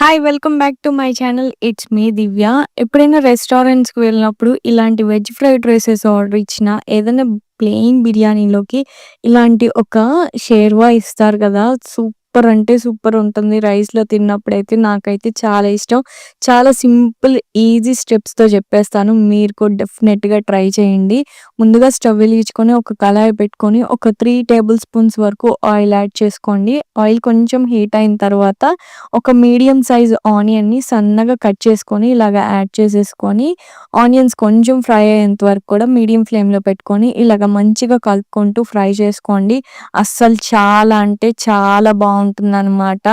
Hi welcome back to my channel it's me Divya ఎప్పుడైనా రెస్టారెంట్స్కి వెళ్ళినప్పుడు ఇలాంటి వెజ్ ఫ్రైడ్ రైసెస్ ఆర్డర్ ఇచ్చిన ఏదైనా ప్లెయిన్ బిర్యానీలోకి ఇలాంటి ఒక షేర్వా ఇస్తారు కదా. సూప్ సూపర్ అంటే సూపర్ ఉంటుంది. రైస్లో తిన్నప్పుడైతే నాకైతే చాలా ఇష్టం. చాలా సింపుల్ ఈజీ స్టెప్స్తో చెప్పేస్తాను. మీరు కూడా డెఫినెట్గా ట్రై చేయండి. ముందుగా స్టవ్ వెలిగించుకొని ఒక కళాయి పెట్టుకొని ఒక త్రీ టేబుల్ స్పూన్స్ వరకు ఆయిల్ యాడ్ చేసుకోండి. ఆయిల్ కొంచెం హీట్ అయిన తర్వాత ఒక మీడియం సైజ్ ఆనియన్ని సన్నగా కట్ చేసుకొని ఇలాగ యాడ్ చేసేసుకొని ఆనియన్స్ కొంచెం ఫ్రై అయ్యేంత వరకు కూడా మీడియం ఫ్లేమ్లో పెట్టుకొని ఇలాగ మంచిగా కలుపుకుంటూ ఫ్రై చేసుకోండి. అస్సలు చాలా అంటే చాలా బాగుంది బాగుంటుంది అనమాట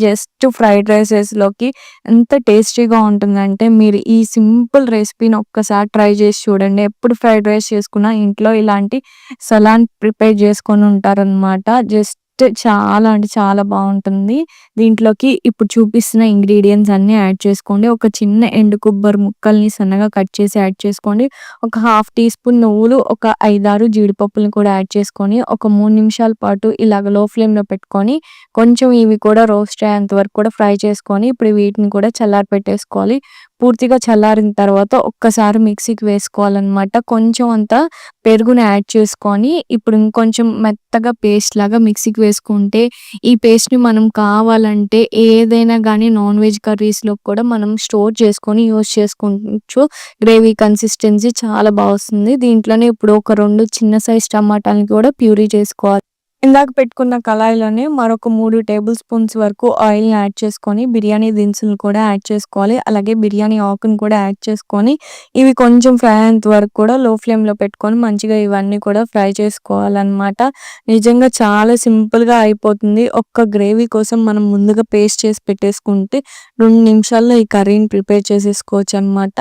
జస్ట్ ఫ్రైడ్ రైసెస్లోకి ఎంత టేస్టీగా ఉంటుందంటే మీరు ఈ సింపుల్ రెసిపీని ఒక్కసారి ట్రై చేసి చూడండి. ఎప్పుడు ఫ్రైడ్ రైస్ చేసుకున్నా ఇంట్లో ఇలాంటి సలాన్ ప్రిపేర్ చేసుకొని ఉంటారనమాట జస్ట్ చాలా అంటే చాలా బాగుంటుంది. దీంట్లోకి ఇప్పుడు చూపిస్తున్న ఇంగ్రీడియంట్స్ అన్నీ యాడ్ చేసుకోండి. ఒక చిన్న ఎండు కొబ్బరి ముక్కల్ని సన్నగా కట్ చేసి యాడ్ చేసుకోండి. ఒక హాఫ్ టీ స్పూన్ నువ్వులు ఒక ఐదారు జీడిపప్పులను కూడా యాడ్ చేసుకొని ఒక మూడు నిమిషాల పాటు ఇలాగ లో ఫ్లేమ్లో పెట్టుకొని కొంచెం ఇవి కూడా రోస్ట్ అయ్యేంత వరకు కూడా ఫ్రై చేసుకొని ఇప్పుడు వీటిని కూడా చల్లారి పెట్టేసుకోవాలి పూర్తిగా చల్లారిన తర్వాత ఒక్కసారి మిక్సీకి వేసుకోవాలన్నమాట. కొంచెం అంతా పెరుగుని యాడ్ చేసుకొని ఇప్పుడు ఇంకొంచెం మెత్తగా పేస్ట్ లాగా మిక్సీకి వేసుకుంటే ఈ పేస్ట్ని మనం కావాలంటే ఏదైనా కానీ నాన్ వెజ్ కర్రీస్లో కూడా మనం స్టోర్ చేసుకొని యూస్ చేసుకోవచ్చు గ్రేవీ కన్సిస్టెన్సీ చాలా బాగా వస్తుంది. దీంట్లోనే ఇప్పుడు ఒక రెండు చిన్న సైజ్ టమాటాలని కూడా ప్యూరీ చేసుకోవాలి. ఇందాక పెట్టుకున్న కళాయిలోనే మరొక మూడు టేబుల్ స్పూన్స్ వరకు ఆయిల్ని యాడ్ చేసుకొని బిర్యానీ దినుసులు కూడా యాడ్ చేసుకోవాలి. అలాగే బిర్యానీ ఆకును కూడా యాడ్ చేసుకొని ఇవి కొంచెం ఫ్రై అయ్యేంత వరకు కూడా లో ఫ్లేమ్లో పెట్టుకొని మంచిగా ఇవన్నీ కూడా ఫ్రై చేసుకోవాలన్నమాట. నిజంగా చాలా సింపుల్గా అయిపోతుంది. ఒక్క గ్రేవీ కోసం మనం ముందుగా పేస్ట్ చేసి పెట్టేసుకుంటే రెండు నిమిషాల్లో ఈ కర్రీని ప్రిపేర్ చేసేసుకోవచ్చు అనమాట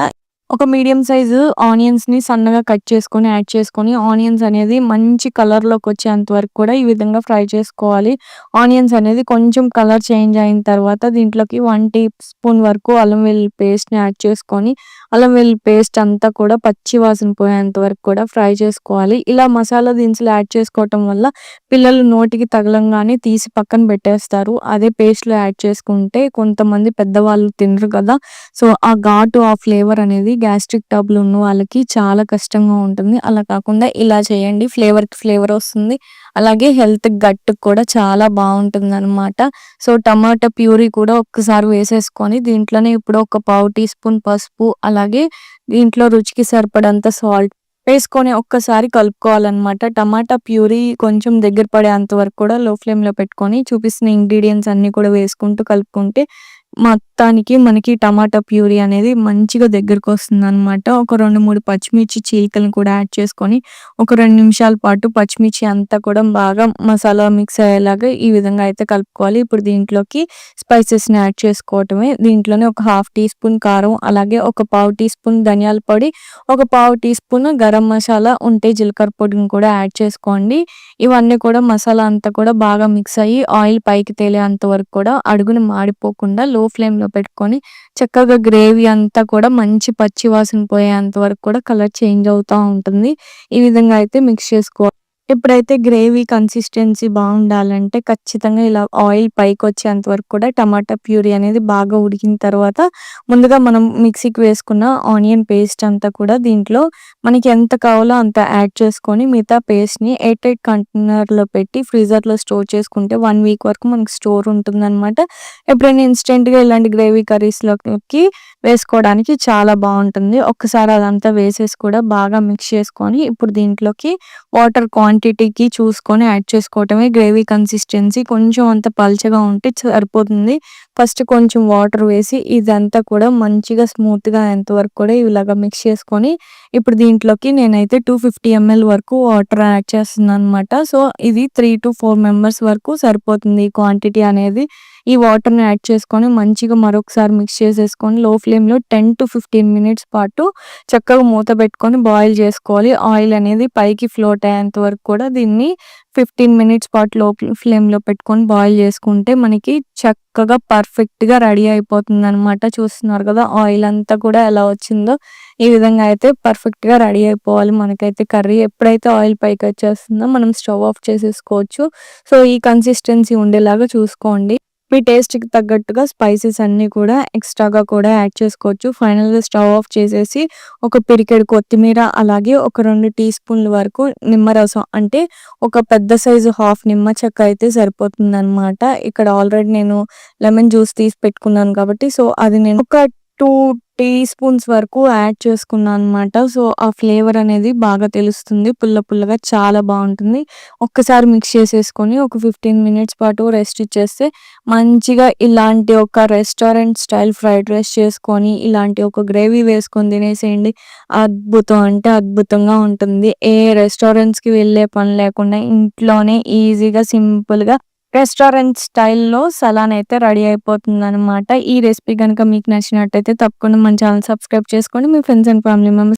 ఒక మీడియం సైజు ఆనియన్స్‌ని సన్నగా కట్ చేసుకొని, యాడ్ చేసుకొని, ఆనియన్స్ అనేది మంచి కలర్‌లోకి వచ్చేంత వరకు కూడా ఈ విధంగా ఫ్రై చేసుకోవాలి. ఆనియన్స్ అనేది కొంచెం కలర్ చేంజ్ అయిన తర్వాత దీంట్లోకి వన్ టీ స్పూన్ వరకు అల్లం వెల్లుల్లి పేస్ట్‌ని యాడ్ చేసుకొని, అల్లం వెల్లుల్లి పేస్ట్ అంతా కూడా పచ్చి వాసన పోయేంత వరకు కూడా ఫ్రై చేసుకోవాలి. ఇలా మసాలా దినుసులు యాడ్ చేసుకోవటం వల్ల పిల్లలు నోటికి తగలంగానే తీసి పక్కన పెట్టేస్తారు. అదే పేస్ట్‌లో యాడ్ చేసుకుంటే కొంతమంది పెద్దవాళ్ళు తినరు కదా! సో, ఆ ఘాటు, ఆ ఫ్లేవర్ అనేది గ్యాస్ట్రిక్ ట్రబుల్ ఉన్న వాళ్ళకి చాలా కష్టంగా ఉంటుంది. అలా కాకుండా ఇలా చేయండి. ఫ్లేవర్‌కి ఫ్లేవర్ వస్తుంది. అలాగే హెల్త్ గట్ కూడా చాలా బావుంటుందనమాట. సో, టమాటా ప్యూరీ కూడా ఒక్కసారి వేసేసుకొని దీంట్లోనే ఇప్పుడు ఒక పావు టీ స్పూన్ పసుపు, అలాగే దీంట్లో రుచికి సరిపడంత సాల్ట్ వేసుకొని ఒక్కసారి కలుపుకోవాలన్నమాట టమాటా ప్యూరీ కొంచెం దగ్గర పడేంత వరకు కూడా లో ఫ్లేమ్‌లో పెట్టుకొని చూపిస్తున్న ఇంగ్రీడియంట్స్ అన్నీ కూడా వేసుకుంటూ కలుపుకుంటే మొత్తానికి మనకి టమాటా ప్యూరీ అనేది మంచిగా దగ్గరకు వస్తుందనమాట. ఒక రెండు మూడు పచ్చిమిర్చి చీలికలను కూడా యాడ్ చేసుకొని ఒక రెండు నిమిషాల పాటు పచ్చిమిర్చి అంతా కూడా బాగా మసాలా మిక్స్ అయ్యేలాగా ఈ విధంగా అయితే కలుపుకోవాలి. ఇప్పుడు దీంట్లోకి స్పైసెస్‌ని యాడ్ చేసుకోవటమే. దీంట్లోనే ఒక హాఫ్ టీ స్పూన్ కారం, అలాగే ఒక పావు టీ స్పూన్ ధనియాల పొడి, ఒక పావు టీ స్పూన్ గరం మసాలా ఉంటే జీలకర్ర పొడిని కూడా యాడ్ చేసుకోండి. ఇవన్నీ కూడా మసాలా అంతా కూడా బాగా మిక్స్ అయ్యి ఆయిల్ పైకి తేలేంత వరకు కూడా అడుగున మాడిపోకుండా లో ఫ్లేమ్‌లో పెట్టుకొని చక్కగా గ్రేవీ అంతా కూడా మంచి పచ్చి వాసన పోయేంత వరకు కూడా కలర్ చేంజ్ అవుతా ఉంటుంది. ఈ విధంగా అయితే మిక్స్ చేసుకోవాలి. ఎప్పుడైతే గ్రేవీ కన్సిస్టెన్సీ బాగుండాలంటే ఖచ్చితంగా ఇలా ఆయిల్ పైకొచ్చేంత వరకు కూడా టమాటా ప్యూరీ అనేది బాగా ఉడికిన తర్వాత ముందుగా మనం మిక్సీకి వేసుకున్న ఆనియన్ పేస్ట్ అంతా కూడా దీంట్లో మనకి ఎంత కావాలో అంత యాడ్ చేసుకొని మిగతా పేస్ట్‌ని ఎయిట్ ఎయిట్ కంటైనర్‌లో పెట్టి ఫ్రీజర్‌లో స్టోర్ చేసుకుంటే వన్ వీక్ వరకు మనకి స్టోర్ ఉంటుందన్నమాట. ఎప్పుడైనా ఇన్‌స్టెంట్‌గా ఇలాంటి గ్రేవీ కర్రీస్‌లోకి వేసుకోవడానికి చాలా బాగుంటుంది. ఒక్కసారి అదంతా వేసేసి కూడా బాగా మిక్స్ చేసుకొని ఇప్పుడు దీంట్లోకి వాటర్ క్వాంటిటీకి చూసుకొని యాడ్ చేసుకోవటమే. గ్రేవీ కన్సిస్టెన్సీ కొంచెం అంత పల్చగా ఉంటే సరిపోతుంది. ఫస్ట్ కొంచెం వాటర్ వేసి ఇదంతా కూడా మంచిగా స్మూత్‌గా అయ్యేంత వరకు కూడా ఇలాగా మిక్స్ చేసుకొని ఇప్పుడు దీంట్లోకి నేనైతే 250 ఎంఎల్ వరకు వాటర్ యాడ్ చేస్తున్నాననమాట. సో, ఇది 3-4 మెంబర్స్ వరకు సరిపోతుంది ఈ క్వాంటిటీ అనేది. ఈ వాటర్‌ని యాడ్ చేసుకొని మంచిగా మరొకసారి మిక్స్ చేసేసుకొని లో ఫ్లేమ్‌లో 10-15 మినిట్స్ పాటు చక్కగా మూత పెట్టుకొని బాయిల్ చేసుకోవాలి. ఆయిల్ అనేది పైకి ఫ్లోట్ అయ్యేంత వరకు కూడా దీన్ని 15 మినిట్స్ పాటు లో ఫ్లేమ్‌లో పెట్టుకొని బాయిల్ చేసుకుంటే మనకి చక్కగా పర్ఫెక్ట్‌గా రెడీ అయిపోతుందనమాట. చూస్తున్నారు కదా! ఆయిల్ అంతా కూడా ఎలా వచ్చిందో ఈ విధంగా అయితే పర్ఫెక్ట్‌గా రెడీ అయిపోవాలి మనకైతే కర్రీ. ఎప్పుడైతే ఆయిల్ పైకి వచ్చేస్తుందో మనం స్టవ్ ఆఫ్ చేసేసుకోవచ్చు. సో, ఈ కన్సిస్టెన్సీ ఉండేలాగా చూసుకోండి. మీ టేస్ట్‌కి తగ్గట్టుగా స్పైసెస్ అన్నీ కూడా ఎక్స్‌ట్రాగా కూడా యాడ్ చేసుకోవచ్చు. ఫైనల్‌గా స్టవ్ ఆఫ్ చేసేసి ఒక పిరికెడు కొత్తిమీర అలాగే ఒక రెండు టీ స్పూన్‌ల వరకు నిమ్మరసం అంటే ఒక పెద్ద సైజు హాఫ్ నిమ్మ చెక్క అయితే సరిపోతుందనమాట. ఇక్కడ ఆల్రెడీ నేను లెమన్ జ్యూస్ తీసి పెట్టుకున్నాను కాబట్టి సో, అది నేను ఒక టూ టీ స్పూన్స్ వరకు యాడ్ చేసుకున్నాను అనమాట. సో, ఆ ఫ్లేవర్ అనేది బాగా తెలుస్తుంది. పుల్ల పుల్లగా చాలా బాగుంటుంది ఒక్కసారి మిక్స్ చేసేసుకొని ఒక 15 మినిట్స్ పాటు రెస్ట్ ఇచ్చేస్తే మంచిగా ఇలాంటి ఒక రెస్టారెంట్ స్టైల్ ఫ్రైడ్ రైస్ చేసుకొని, ఇలాంటి ఒక గ్రేవీ వేసుకొని తినేసేయండి. అద్భుతం అంటే అద్భుతంగా ఉంటుంది. ఏ రెస్టారెంట్స్‌కి వెళ్ళే పని లేకుండా ఇంట్లోనే ఈజీగా సింపుల్‌గా రెస్టారెంట్ స్టైల్‌లో సలాన్ అయితే రెడీ అయిపోతుంది అనమాట ఈ రెసిపీ కనుక మీకు నచ్చినట్టయితే తప్పకుండా మన ఛానల్ సబ్స్క్రైబ్ చేసుకోండి. మీ ఫ్రెండ్స్ అండ్ ఫ్యామిలీ మెంబర్స్